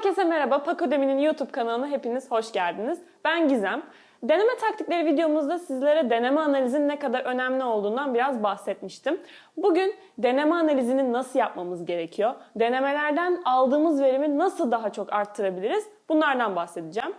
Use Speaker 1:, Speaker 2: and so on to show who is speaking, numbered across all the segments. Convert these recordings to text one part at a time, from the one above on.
Speaker 1: Herkese merhaba. Pakodemi'nin YouTube kanalına hepiniz hoş geldiniz. Ben Gizem. Deneme taktikleri videomuzda sizlere deneme analizinin ne kadar önemli olduğundan biraz bahsetmiştim. Bugün deneme analizini nasıl yapmamız gerekiyor? Denemelerden aldığımız verimi nasıl daha çok arttırabiliriz? Bunlardan bahsedeceğim.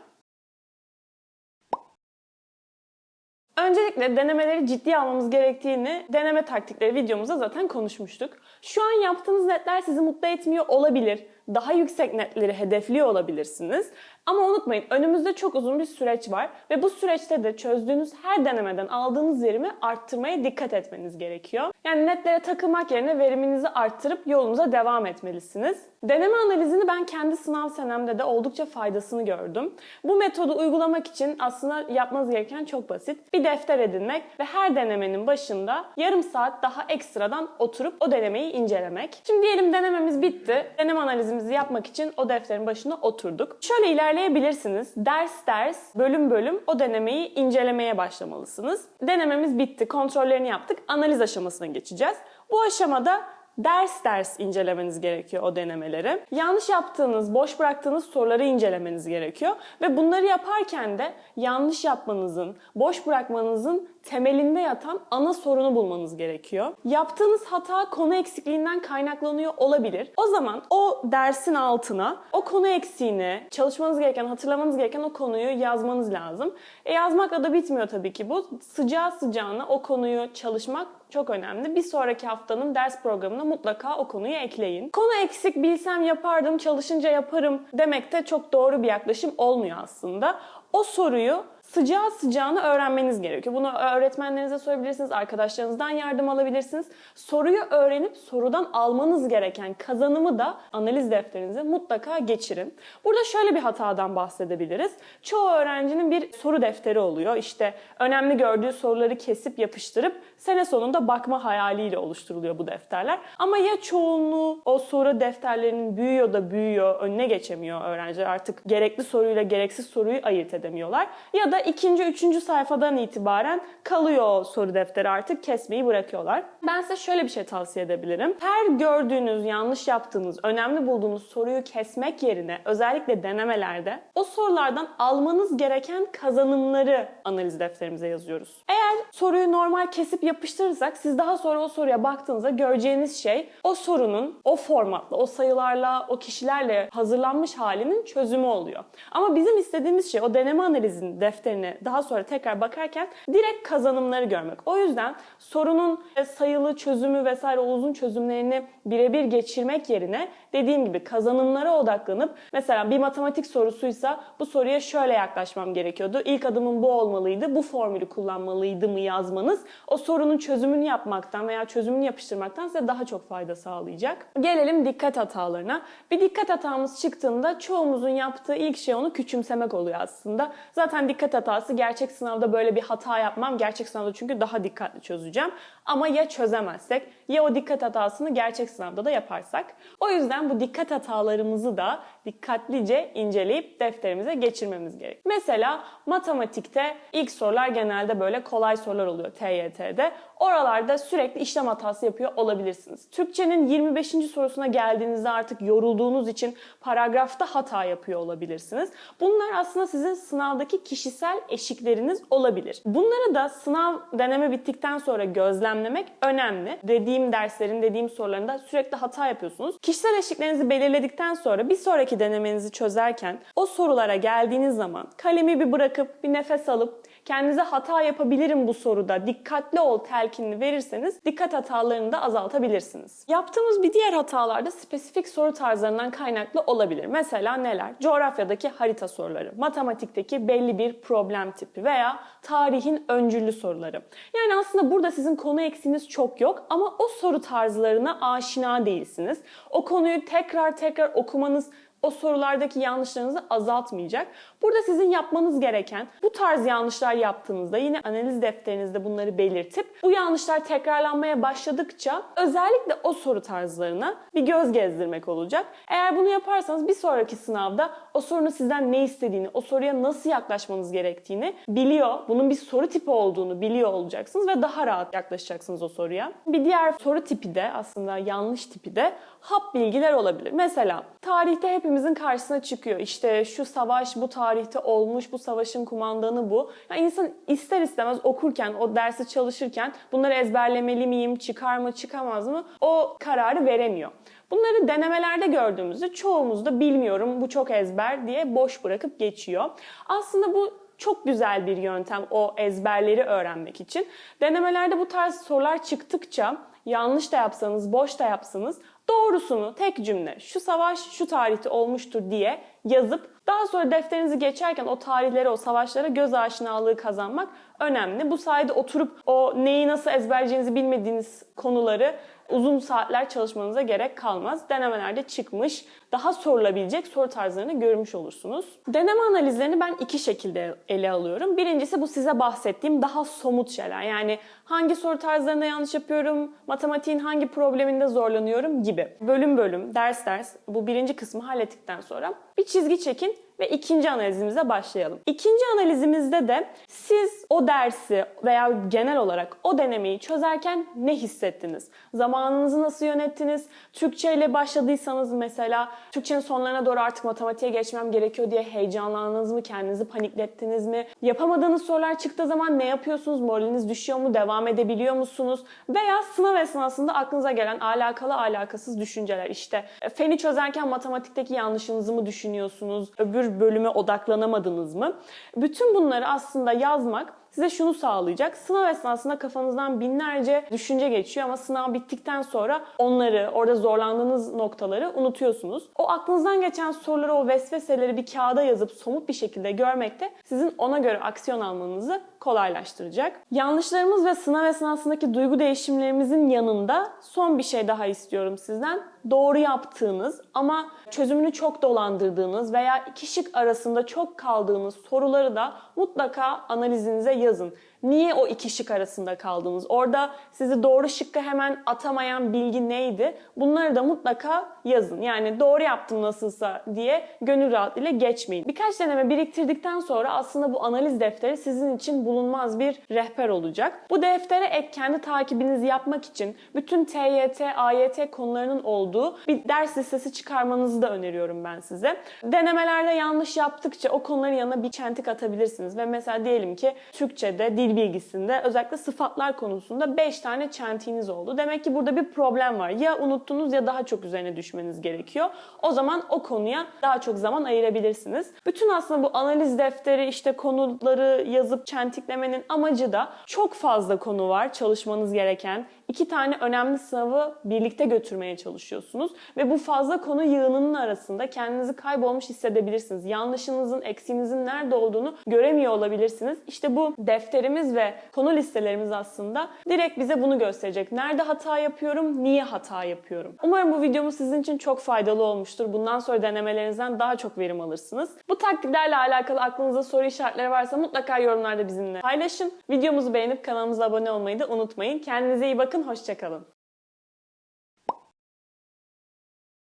Speaker 1: Öncelikle denemeleri ciddiye almamız gerektiğini deneme taktikleri videomuzda zaten konuşmuştuk. Şu an yaptığınız netler sizi mutlu etmiyor olabilir. Daha yüksek netleri hedefliyor olabilirsiniz. Ama unutmayın önümüzde çok uzun bir süreç var ve bu süreçte de çözdüğünüz her denemeden aldığınız verimi arttırmaya dikkat etmeniz gerekiyor. Yani netlere takılmak yerine veriminizi arttırıp yolunuza devam etmelisiniz. Deneme analizini ben kendi sınav senemde de oldukça faydasını gördüm. Bu metodu uygulamak için aslında yapmanız gereken çok basit. Bir defter edinmek ve her denemenin başında yarım saat daha ekstradan oturup o denemeyi incelemek. Şimdi diyelim denememiz bitti. Deneme analizimizi yapmak için o defterin başına oturduk. Şöyle ilerleyebilirsiniz. Ders ders, bölüm bölüm o denemeyi incelemeye başlamalısınız. Denememiz bitti, kontrollerini yaptık. Analiz aşamasına geçeceğiz. Bu aşamada ders ders incelemeniz gerekiyor o denemeleri. Yanlış yaptığınız, boş bıraktığınız soruları incelemeniz gerekiyor. Ve bunları yaparken de yanlış yapmanızın, boş bırakmanızın temelinde yatan ana sorunu bulmanız gerekiyor. Yaptığınız hata konu eksikliğinden kaynaklanıyor olabilir. O zaman o dersin altına o konu eksiğini, çalışmanız gereken, hatırlamanız gereken o konuyu yazmanız lazım. E yazmakla da bitmiyor tabii ki bu. Sıcağı sıcağına o konuyu çalışmak çok önemli. Bir sonraki haftanın ders programına mutlaka o konuyu ekleyin. Konu eksik bilsem yapardım, çalışınca yaparım demek de çok doğru bir yaklaşım olmuyor aslında. O soruyu sıcağı sıcağına öğrenmeniz gerekiyor. Bunu öğretmenlerinize sorabilirsiniz, arkadaşlarınızdan yardım alabilirsiniz. Soruyu öğrenip sorudan almanız gereken kazanımı da analiz defterinize mutlaka geçirin. Burada şöyle bir hatadan bahsedebiliriz. Çoğu öğrencinin bir soru defteri oluyor. İşte önemli gördüğü soruları kesip yapıştırıp sene sonunda bakma hayaliyle oluşturuluyor bu defterler. Ama ya çoğunluğu o soru defterlerinin büyüyor da büyüyor, önüne geçemiyor öğrenciler artık gerekli soruyla gereksiz soruyu ayırt edemiyorlar. Ya da ikinci, üçüncü sayfadan itibaren kalıyor soru defteri artık kesmeyi bırakıyorlar. Ben size şöyle bir şey tavsiye edebilirim. Her gördüğünüz, yanlış yaptığınız, önemli bulduğunuz soruyu kesmek yerine özellikle denemelerde o sorulardan almanız gereken kazanımları analiz defterimize yazıyoruz. Eğer soruyu normal kesip yapıştırırsak siz daha sonra o soruya baktığınızda göreceğiniz şey o sorunun o formatla, o sayılarla, o kişilerle hazırlanmış halinin çözümü oluyor. Ama bizim istediğimiz şey o deneme analizinin defterine daha sonra tekrar bakarken direkt kazanımları görmek. O yüzden sorunun sayılı çözümü vesaire uzun çözümlerini birebir geçirmek yerine dediğim gibi kazanımlara odaklanıp mesela bir matematik sorusuysa bu soruya şöyle yaklaşmam gerekiyordu. İlk adımım bu olmalıydı. Bu formülü kullanmalıydı mı yazmanız o sorunun çözümünü yapmaktan veya çözümünü yapıştırmaktan size daha çok fayda sağlayacak. Gelelim dikkat hatalarına. Bir dikkat hatamız çıktığında çoğumuzun yaptığı ilk şey onu küçümsemek oluyor aslında. Zaten dikkat hatası gerçek sınavda böyle bir hata yapmam. Gerçek sınavda çünkü daha dikkatli çözeceğim. Ama ya çözemezsek ya o dikkat hatasını gerçek sınavda da yaparsak. O yüzden bu dikkat hatalarımızı da dikkatlice inceleyip defterimize geçirmemiz gerek. Mesela matematikte ilk sorular genelde böyle kolay sorular oluyor TYT'de. Oralarda sürekli işlem hatası yapıyor olabilirsiniz. Türkçenin 25. sorusuna geldiğinizde artık yorulduğunuz için paragrafta hata yapıyor olabilirsiniz. Bunlar aslında sizin sınavdaki kişisel eşikleriniz olabilir. Bunları da sınav deneme bittikten sonra gözlemlemek önemli. Dediğim derslerin, dediğim sorularında sürekli hata yapıyorsunuz. Kişisel eşiklerinizi belirledikten sonra bir sonraki denemenizi çözerken o sorulara geldiğiniz zaman kalemi bir bırakıp bir nefes alıp kendinize hata yapabilirim bu soruda, dikkatli ol telkinini verirseniz dikkat hatalarını da azaltabilirsiniz. Yaptığımız bir diğer hatalar da spesifik soru tarzlarından kaynaklı olabilir. Mesela neler? Coğrafyadaki harita soruları, matematikteki belli bir problem tipi veya tarihin öncüllü soruları. Yani aslında burada sizin konu eksiğiniz çok yok ama o soru tarzlarına aşina değilsiniz. O konuyu tekrar tekrar okumanız o sorulardaki yanlışlarınızı azaltmayacak. Burada sizin yapmanız gereken bu tarz yanlışlar yaptığınızda yine analiz defterinizde bunları belirtip bu yanlışlar tekrarlanmaya başladıkça özellikle o soru tarzlarına bir göz gezdirmek olacak. Eğer bunu yaparsanız bir sonraki sınavda o sorunun sizden ne istediğini, o soruya nasıl yaklaşmanız gerektiğini biliyor. Bunun bir soru tipi olduğunu biliyor olacaksınız ve daha rahat yaklaşacaksınız o soruya. Bir diğer soru tipi de aslında yanlış tipi de hap bilgiler olabilir. Mesela tarihte hepimiz hepimizin karşısına çıkıyor. İşte şu savaş bu tarihte olmuş, bu savaşın kumandanı bu. Yani insan ister istemez okurken, o dersi çalışırken bunları ezberlemeli miyim, çıkar mı, çıkamaz mı? O kararı veremiyor. Bunları denemelerde gördüğümüzde çoğumuz da bilmiyorum, bu çok ezber diye boş bırakıp geçiyor. Aslında bu çok güzel bir yöntem o ezberleri öğrenmek için. Denemelerde bu tarz sorular çıktıkça yanlış da yapsanız, boş da yapsanız doğrusunu tek cümle şu savaş şu tarihte olmuştur diye yazıp daha sonra defterinizi geçerken o tarihlere, o savaşlara göz aşinalığı kazanmak önemli. Bu sayede oturup o neyi nasıl ezberleyeceğinizi bilmediğiniz konuları uzun saatler çalışmanıza gerek kalmaz. Denemelerde çıkmış, daha sorulabilecek soru tarzlarını görmüş olursunuz. Deneme analizlerini ben iki şekilde ele alıyorum. Birincisi bu size bahsettiğim daha somut şeyler. Yani hangi soru tarzlarında yanlış yapıyorum, matematiğin hangi probleminde zorlanıyorum gibi. Bölüm bölüm, ders ders bu birinci kısmı hallettikten sonra bir çizgi çekin ve ikinci analizimize başlayalım. İkinci analizimizde de siz o dersi veya genel olarak o denemeyi çözerken ne hissettiniz? Zamanınızı nasıl yönettiniz? Türkçe ile başladıysanız mesela Türkçenin sonlarına doğru artık matematiğe geçmem gerekiyor diye heyecanlandınız mı? Kendinizi paniklettiniz mi? Yapamadığınız sorular çıktığı zaman ne yapıyorsunuz? Moraliniz düşüyor mu? Devam edebiliyor musunuz? Veya sınav esnasında aklınıza gelen alakalı alakasız düşünceler. İşte e, feni çözerken matematikteki yanlışınızı mı düşünüyorsunuz? Öbür bölüme odaklanamadınız mı? Bütün bunları aslında yazmak size şunu sağlayacak. Sınav esnasında kafanızdan binlerce düşünce geçiyor ama sınav bittikten sonra onları, orada zorlandığınız noktaları unutuyorsunuz. O aklınızdan geçen soruları, o vesveseleri bir kağıda yazıp somut bir şekilde görmek de sizin ona göre aksiyon almanızı kolaylaştıracak. Yanlışlarımız ve sınav esnasındaki duygu değişimlerimizin yanında son bir şey daha istiyorum sizden. Doğru yaptığınız ama çözümünü çok dolandırdığınız veya iki şık arasında çok kaldığınız soruları da mutlaka analizinize yazın. Niye o iki şık arasında kaldınız? Orada sizi doğru şıkka hemen atamayan bilgi neydi? Bunları da mutlaka yazın. Yani doğru yaptım nasılsa diye gönül rahatlığıyla geçmeyin. Birkaç deneme biriktirdikten sonra aslında bu analiz defteri sizin için bulunmaz bir rehber olacak. Bu deftere ek kendi takibinizi yapmak için bütün TYT, AYT konularının olduğu bir ders listesi çıkarmanızı da öneriyorum ben size. Denemelerde yanlış yaptıkça o konuların yanına bir çentik atabilirsiniz ve mesela diyelim ki Türkçe'de, dil bilgisinde özellikle sıfatlar konusunda 5 tane çentiğiniz oldu. Demek ki burada bir problem var. Ya unuttunuz ya daha çok üzerine düşmeniz gerekiyor. O zaman o konuya daha çok zaman ayırabilirsiniz. Bütün aslında bu analiz defteri işte konuları yazıp çentiklemenin amacı da çok fazla konu var çalışmanız gereken. İki tane önemli sınavı birlikte götürmeye çalışıyorsunuz ve bu fazla konu yığınının arasında kendinizi kaybolmuş hissedebilirsiniz. Yanlışınızın, eksiğinizin nerede olduğunu göremiyor olabilirsiniz. İşte bu defterimiz ve konu listelerimiz aslında direkt bize bunu gösterecek. Nerede hata yapıyorum, niye hata yapıyorum? Umarım bu videomuz sizin için çok faydalı olmuştur. Bundan sonra denemelerinizden daha çok verim alırsınız. Bu taktiklerle alakalı aklınızda soru işaretleri varsa mutlaka yorumlarda bizimle paylaşın. Videomuzu beğenip kanalımıza abone olmayı da unutmayın. Kendinize iyi bakın, hoşçakalın.